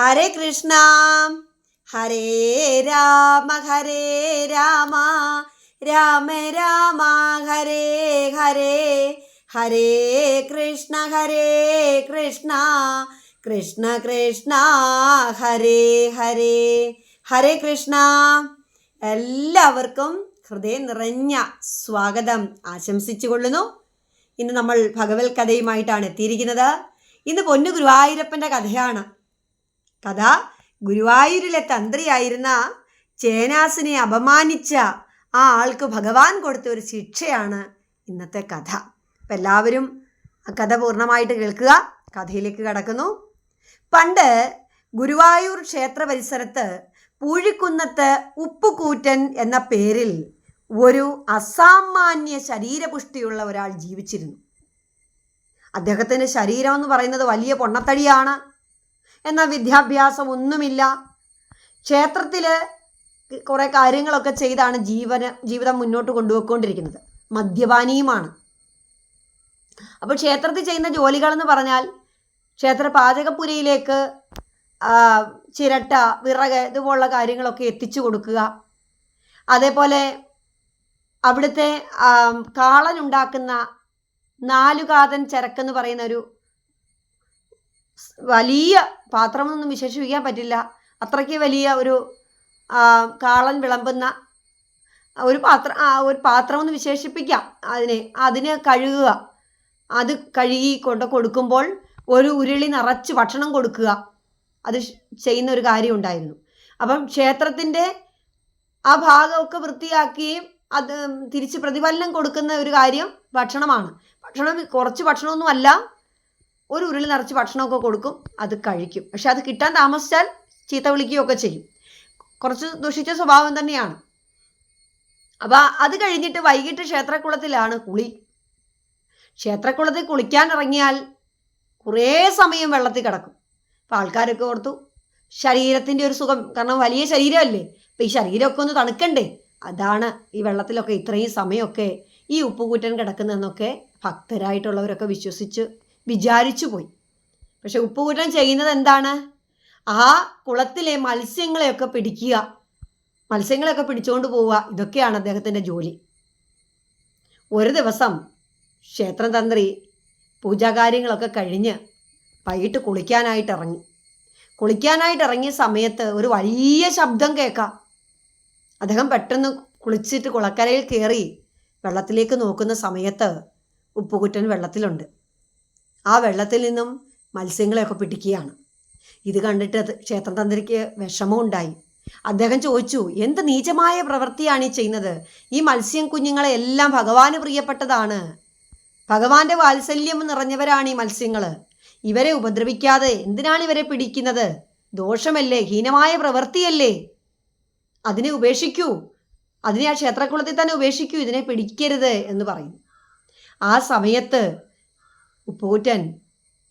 ഹരേ കൃഷ്ണ. ഹരേ രാമ ഹരേ രാമ. രാമ രാമ ഹരേ ഹരേ. ഹരേ കൃഷ്ണ ഹരേ കൃഷ്ണ. കൃഷ്ണ കൃഷ്ണ ഹരേ ഹരേ. ഹരേ കൃഷ്ണ. എല്ലാവർക്കും ഹൃദയം നിറഞ്ഞ സ്വാഗതം ആശംസിച്ചു കൊള്ളുന്നു ഇന്ന് നമ്മൾ ഭഗവത് കഥയുമായിട്ടാണ് എത്തിയിരിക്കുന്നത്. ഇന്ന് പൊന്നു ഗുരുവായൂരപ്പന്റെ കഥയാണ്. കഥ ഗുരുവായൂരിലെ തന്ത്രിയായിരുന്ന ചേനാസിനെ അപമാനിച്ച ആ ആൾക്ക് ഭഗവാൻ കൊടുത്ത ഒരു ശിക്ഷയാണ് ഇന്നത്തെ കഥ. അപ്പം എല്ലാവരും ആ കഥ പൂർണമായിട്ട് കേൾക്കുക. കഥയിലേക്ക് കടക്കുന്നു. പണ്ട് ഗുരുവായൂർ ക്ഷേത്ര പരിസരത്ത് പൂഴിക്കുന്നത്ത് ഉപ്പുകൂറ്റൻ എന്ന പേരിൽ ഒരു അസാമാന്യ ശരീരപുഷ്ടിയുള്ള ഒരാൾ ജീവിച്ചിരുന്നു. അദ്ദേഹത്തിന്റെ ശരീരം എന്ന് പറയുന്നത് വലിയ പൊണ്ണത്തടിയാണ്. എന്നാൽ വിദ്യാഭ്യാസം ഒന്നുമില്ല. ക്ഷേത്രത്തിൽ കുറേ കാര്യങ്ങളൊക്കെ ചെയ്താണ് ജീവന ജീവിതം മുന്നോട്ട് കൊണ്ടുപോയിക്കൊണ്ടിരിക്കുന്നത്. മദ്യപാനിയുമാണ്. അപ്പോൾ ക്ഷേത്രത്തിൽ ചെയ്യുന്ന ജോലികൾ എന്ന് പറഞ്ഞാൽ ക്ഷേത്ര പാചകപ്പുരയിലേക്ക് ചിരട്ട വിറക് ഇതുപോലുള്ള കാര്യങ്ങളൊക്കെ എത്തിച്ചു കൊടുക്കുക. അതേപോലെ അവിടുത്തെ കാളനുണ്ടാക്കുന്ന നാലുകാതൻ ചരക്കെന്ന് പറയുന്ന ഒരു വലിയ പാത്രമൊന്നും വിശേഷിപ്പിക്കാൻ പറ്റില്ല. അത്രയ്ക്ക് വലിയ ഒരു കാളൻ വിളമ്പുന്ന ഒരു പാത്രം ആ ഒരു പാത്രമെന്ന് വിശേഷിപ്പിക്കാം. അതിനെ അതിന് കഴുകുക. അത് കഴുകി കൊണ്ട് കൊടുക്കുമ്പോൾ ഒരു ഉരുളി നിറച്ച് ഭക്ഷണം കൊടുക്കുക. അത് ചെയ്യുന്ന ഒരു കാര്യം ഉണ്ടായിരുന്നു. അപ്പം ക്ഷേത്രത്തിന്റെ ആ ഭാഗമൊക്കെ വൃത്തിയാക്കുകയും അത് തിരിച്ച് പ്രതിഫലനം കൊടുക്കുന്ന ഒരു കാര്യം ഭക്ഷണമാണ്. ഭക്ഷണം കുറച്ച് ഭക്ഷണമൊന്നും അല്ല ഒരു ഉരുളി നിറച്ച് ഭക്ഷണമൊക്കെ കൊടുക്കും അത് കഴിക്കും. പക്ഷെ അത് കിട്ടാൻ താമസിച്ചാൽ ചീത്ത വിളിക്കുകയൊക്കെ ചെയ്യും. കുറച്ച് ദുഷിച്ച സ്വഭാവം തന്നെയാണ്. അപ്പോൾ അത് കഴിഞ്ഞിട്ട് വൈകിട്ട് ക്ഷേത്രക്കുളത്തിലാണ് കുളി. ക്ഷേത്രക്കുളത്തിൽ കുളിക്കാൻ ഇറങ്ങിയാൽ കുറേ സമയം വെള്ളത്തിൽ കിടക്കും. അപ്പോൾ ആൾക്കാരൊക്കെ ഓർത്തു ശരീരത്തിന്റെ ഒരു സുഖം കാരണം വലിയ ശരീരമല്ലേ? അപ്പം ഈ ശരീരമൊക്കെ ഒന്ന് തണുക്കണ്ടേ? അതാണ് ഈ വെള്ളത്തിലൊക്കെ ഇത്രയും സമയമൊക്കെ ഈ ഉപ്പുകൂറ്റൻ കിടക്കുന്നതെന്നൊക്കെ ഭക്തരായിട്ടുള്ളവരൊക്കെ വിശ്വസിച്ച് വിചാരിച്ചു പോയി പക്ഷെ ഉപ്പുകൂട്ടൻ ചെയ്യുന്നത് എന്താണ് ആ കുളത്തിലെ മത്സ്യങ്ങളെയൊക്കെ പിടിക്കുക മത്സ്യങ്ങളെയൊക്കെ പിടിച്ചുകൊണ്ട് പോവുക ഇതൊക്കെയാണ് അദ്ദേഹത്തിന്റെ ജോലി. ഒരു ദിവസം ക്ഷേത്രതന്ത്രി പൂജാകാര്യങ്ങളൊക്കെ കഴിഞ്ഞ് വൈകിട്ട് കുളിക്കാനായിട്ട് ഇറങ്ങി കുളിക്കാനായിട്ട് ഇറങ്ങിയ സമയത്ത് ഒരു വലിയ ശബ്ദം കേൾക്കാം. അദ്ദേഹം പെട്ടെന്ന് കുളിച്ചിട്ട് കുളക്കരയിൽ കയറി വെള്ളത്തിലേക്ക് നോക്കുന്ന സമയത്ത് ഉപ്പുകുറ്റൻ വെള്ളത്തിലുണ്ട്. ആ വെള്ളത്തിൽ നിന്നും മത്സ്യങ്ങളെയൊക്കെ പിടിക്കുകയാണ്. ഇത് കണ്ടിട്ട് ക്ഷേത്രതന്ത്രിക്ക് വിഷമമുണ്ടായി. അദ്ദേഹം ചോദിച്ചു എന്ത് നീചമായ പ്രവൃത്തിയാണ് ഈ ചെയ്യുന്നത്? ഈ മത്സ്യം കുഞ്ഞുങ്ങളെ എല്ലാം ഭഗവാന് പ്രിയപ്പെട്ടതാണ്. ഭഗവാന്റെ വാത്സല്യം നിറഞ്ഞവരാണ് ഈ മത്സ്യങ്ങൾ. ഇവരെ ഉപദ്രവിക്കാതെ എന്തിനാണ് ഇവരെ പിടിക്കുന്നത്? ദോഷമല്ലേ? ഹീനമായ പ്രവൃത്തിയല്ലേ? അതിനെ ഉപേക്ഷിക്കൂ. അതിനെ ആ ക്ഷേത്രക്കുളത്തിൽ തന്നെ ഉപേക്ഷിക്കൂ. ഇതിനെ പിടിക്കരുത് എന്ന് പറയും ആ സമയത്ത് ഉപ്പൂറ്റൻ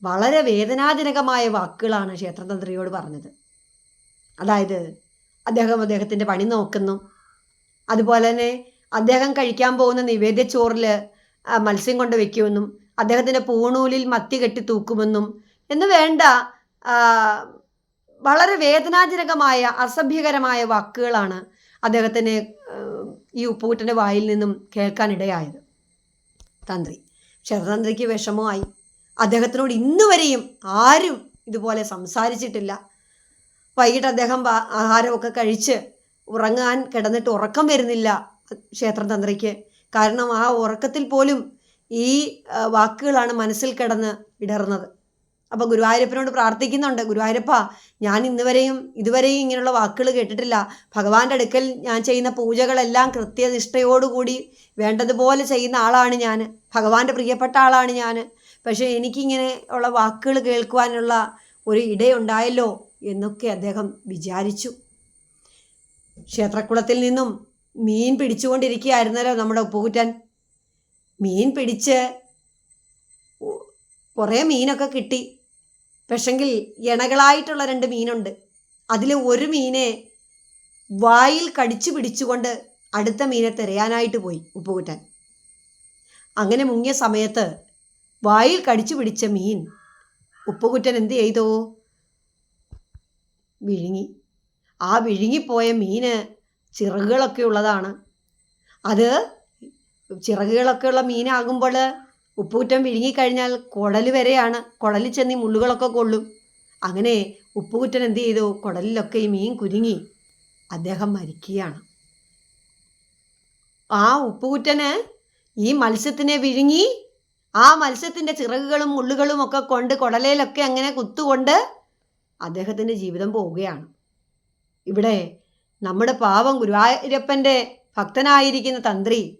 വളരെ വേദനാജനകമായ വാക്കുകളാണ് ക്ഷേത്രതന്ത്രിയോട് പറഞ്ഞത്. അതായത് അദ്ദേഹം അദ്ദേഹത്തിന്റെ പണി നോക്കുന്നു. അതുപോലെ തന്നെ അദ്ദേഹം കഴിക്കാൻ പോകുന്ന നിവേദ്യച്ചോറിൽ മത്സ്യം കൊണ്ട് വെക്കുമെന്നും അദ്ദേഹത്തിന്റെ പൂണൂലിൽ മത്തി കെട്ടി തൂക്കുമെന്നും എന്ന് വേണ്ട വളരെ വേദനാജനകമായ അസഭ്യകരമായ വാക്കുകളാണ് അദ്ദേഹത്തിന് ഈ ഉപ്പൂട്ടന്റെ വായിൽ നിന്നും കേൾക്കാനിടയായത്. തന്ത്രി. ക്ഷേത്രതന്ത്രിക്ക് വിഷമമായി. അദ്ദേഹത്തിനോട് ഇന്നുവരെയും ആരും ഇതുപോലെ സംസാരിച്ചിട്ടില്ല. വൈകിട്ട് അദ്ദേഹം ആഹാരമൊക്കെ കഴിച്ച് ഉറങ്ങാൻ കിടന്നിട്ട് ഉറക്കം വരുന്നില്ല ക്ഷേത്രതന്ത്രയ്ക്ക് കാരണം ആ ഉറക്കത്തിൽ പോലും ഈ വാക്കുകളാണ് മനസ്സിൽ കിടന്ന് ഇടർന്നത് അപ്പോൾ ഗുരുവായൂരപ്പനോട് പ്രാർത്ഥിക്കുന്നുണ്ട്. ഗുരുവായൂരപ്പ ഞാൻ ഇന്നുവരെയും ഇതുവരെയും ഇങ്ങനെയുള്ള വാക്കുകൾ കേട്ടിട്ടില്ല. ഭഗവാന്റെ അടുക്കൽ ഞാൻ ചെയ്യുന്ന പൂജകളെല്ലാം കൃത്യനിഷ്ഠയോടുകൂടി വേണ്ടതുപോലെ ചെയ്യുന്ന ആളാണ് ഞാൻ. ഭഗവാന്റെ പ്രിയപ്പെട്ട ആളാണ് ഞാൻ. പക്ഷേ എനിക്കിങ്ങനെ ഉള്ള വാക്കുകൾ കേൾക്കുവാനുള്ള ഒരു ഇടയുണ്ടായല്ലോ എന്നൊക്കെ അദ്ദേഹം വിചാരിച്ചു. ക്ഷേത്രക്കുളത്തിൽ നിന്നും മീൻ പിടിച്ചുകൊണ്ടിരിക്കുകയായിരുന്നല്ലോ നമ്മുടെ ഉപ്പുകുറ്റൻ. മീൻ പിടിച്ച് കുറേ മീനൊക്കെ കിട്ടി. പക്ഷെങ്കിൽ ഇണകളായിട്ടുള്ള രണ്ട് മീനുണ്ട്. അതിൽ ഒരു മീനെ വായിൽ കടിച്ചു പിടിച്ചുകൊണ്ട് അടുത്ത മീനെ തിരയാനായിട്ട് പോയി ഉപ്പുകുറ്റാൻ. അങ്ങനെ മുങ്ങിയ സമയത്ത് വായിൽ കടിച്ചു പിടിച്ച മീൻ ഉപ്പുകുറ്റൻ എന്ത് ചെയ്തോ? വിഴുങ്ങി. ആ വിഴുങ്ങിപ്പോയ മീന് ചിറകുകളൊക്കെ ഉള്ളതാണ്. അത് ചിറകുകളൊക്കെ ഉള്ള മീനാകുമ്പോൾ ഉപ്പൂറ്റം വിഴുങ്ങിക്കഴിഞ്ഞാൽ കുടൽ വരെയാണ്. കുടലിൽ ചെന്ന് മുള്ളുകളൊക്കെ കൊള്ളും. അങ്ങനെ ഉപ്പുകുറ്റൻ എന്ത് ചെയ്തു? കുടലിലൊക്കെ ഈ മീൻ കുരുങ്ങി. അദ്ദേഹം മരിക്കുകയാണ്. ആ ഉപ്പുകുറ്റന് ഈ മത്സ്യത്തിനെ വിഴുങ്ങി ആ മത്സ്യത്തിന്റെ ചിറകുകളും മുള്ളുകളും ഒക്കെ കൊണ്ട് കുടലയിലൊക്കെ അങ്ങനെ കുത്തുകൊണ്ട് അദ്ദേഹത്തിന്റെ ജീവിതം പോവുകയാണ്. ഇവിടെ നമ്മുടെ പാവം ഗുരുവായൂരപ്പന്റെ ഭക്തനായിരിക്കുന്ന തന്ത്രി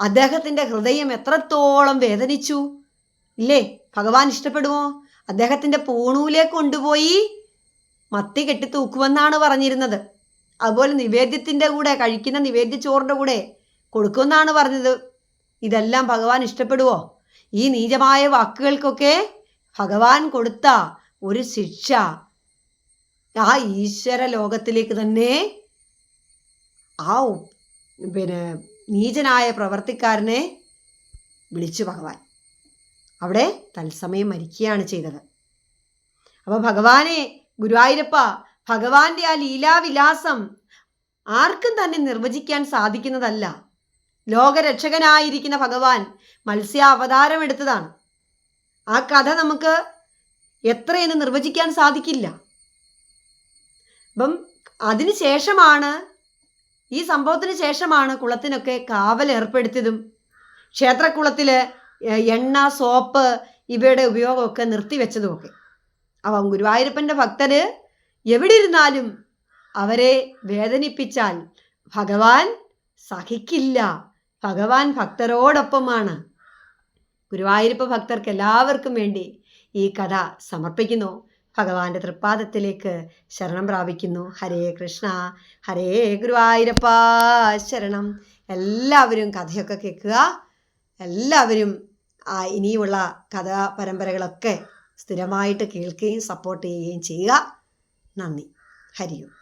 അദ്ദേഹത്തിന്റെ ഹൃദയം എത്രത്തോളം വേദനിച്ചു? ഇല്ലേ? ഭഗവാൻ ഇഷ്ടപ്പെടുമോ? അദ്ദേഹത്തിന്റെ പൂണൂലേക്ക് കൊണ്ടുപോയി മത്തി കെട്ടി തൂക്കുമെന്നാണ് പറഞ്ഞിരുന്നത്. അതുപോലെ നിവേദ്യത്തിന്റെ കൂടെ കഴിക്കുന്ന നിവേദ്യ ചോറിന്റെ കൂടെ കൊടുക്കുമെന്നാണ് പറഞ്ഞത്. ഇതെല്ലാം ഭഗവാൻ ഇഷ്ടപ്പെടുവോ? ഈ നീചമായ വാക്കുകൾക്കൊക്കെ ഭഗവാൻ കൊടുത്ത ഒരു ശിക്ഷ ആ ഈശ്വര ലോകത്തിലേക്ക് തന്നെ ആ പിന്നെ നീചനായ പ്രവർത്തിക്കാരനെ വിളിച്ചു ഭഗവാൻ. അവിടെ തത്സമയം മരിക്കുകയാണ് ചെയ്തത്. അപ്പോൾ ഭഗവാനെ ഗുരുവായൂരപ്പ ഭഗവാന്റെ ആ ലീലാവിലാസം ആർക്കും തന്നെ നിർവചിക്കാൻ സാധിക്കുന്നതല്ല. ലോകരക്ഷകനായിരിക്കുന്ന ഭഗവാൻ മത്സ്യ അവതാരം എടുത്തതാണ്. ആ കഥ നമുക്ക് എത്രയെന്ന് നിർവചിക്കാൻ സാധിക്കില്ല. അപ്പം അതിന് ശേഷമാണ് ഈ സംഭവത്തിന് ശേഷമാണ് കുളത്തിനൊക്കെ കാവൽ ഏർപ്പെടുത്തിയതും. ക്ഷേത്രക്കുളത്തിൽ എണ്ണ സോപ്പ് ഇവയുടെ ഉപയോഗമൊക്കെ നിർത്തിവെച്ചതുമൊക്കെ അപ്പം ഗുരുവായൂരപ്പന്റെ ഭക്തര് എവിടെ ഇരുന്നാലും അവരെ വേദനിപ്പിച്ചാൽ ഭഗവാൻ സഹിക്കില്ല. ഭഗവാൻ ഭക്തരോടൊപ്പമാണ്. ഗുരുവായൂരപ്പ ഭക്തർക്ക് എല്ലാവർക്കും വേണ്ടി ഈ കഥ സമർപ്പിക്കുന്നു. ഭഗവാന്റെ തൃപ്പാദത്തിലേക്ക് ശരണം പ്രാപിക്കുന്നു. ഹരേ കൃഷ്ണ ഹരേ ഗുരുവായൂരപ്പ ശരണം. എല്ലാവരും കഥയൊക്കെ കേൾക്കുക. എല്ലാവരും ഇനിയുള്ള കഥാ പരമ്പരകളൊക്കെ സ്ഥിരമായിട്ട് കേൾക്കുകയും സപ്പോർട്ട് ചെയ്യുകയും ചെയ്യുക. നന്ദി. ഹരിയും